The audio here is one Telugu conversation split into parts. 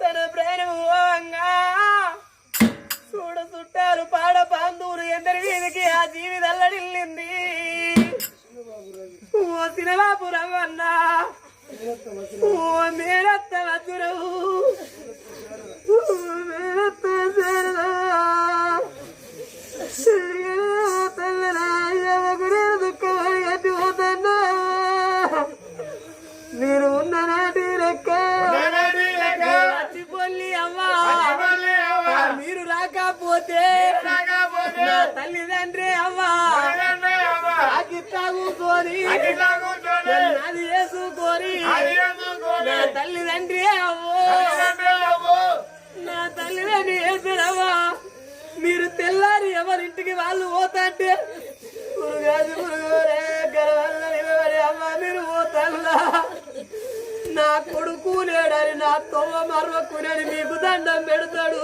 తన ప్రాణం పోవంగా చూడ చుట్టారు పాడ పాందూరు ఎందరి వీధికి ఆ జీవి దల్లడిల్లింది ఓ సినలాపురం అన్నా మీరు రాకపోతే తల్లిదండ్రి అవ్వా. కూర్చొని నాది వేసుకొని నా తల్లిదండ్రి అవ్వో. నా తల్లిదండ్రి వేసుడవ్వా మీరు తెల్లారి ఎవరింటికి వాళ్ళు పోతాంటే? పురుగాది పురుగోరే గర్వల్ల నిలబడి అమ్మ మీరు పోతాల్లా? నా కొడుకు లేడని నా తొమ్మ మరవకునని మీకు దండం పెడతాడు.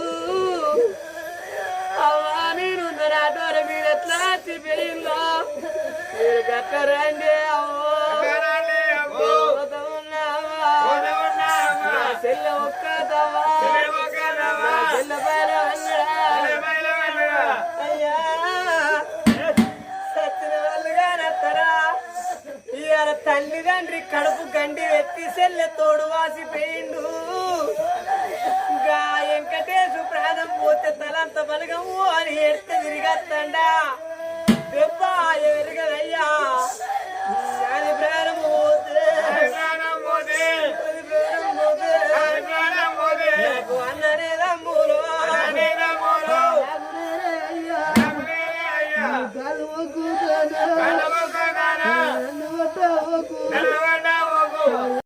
చెప్పిలో మీరు? నా చెల్లె ఒక్కదవా? నా చెల్లె పైన అన్నడా? అయ్యా సత్తిన వాళ్ళుగా నత్తరా ఇవాళ తల్లిదండ్రి కడుపు గండి ఎత్తి సెల్లె తోడు వాసిపోయిండు వెంకటేశు ప్రాణం పోతే తలంత బలగము అని ఎడితే తిరిగత్తండా. வெப்பாய் வருகதையா சரி பிரேரம் போது. பிரேரம் போது. பிரேரம் போது. பிரேரம் போது. அண்ணனே தான் மூலோ அண்ணனே தான் மூலோ அண்ணனே ஐயா. அண்ணனே ஐயா கல்வகுதானா கல்வகுதானா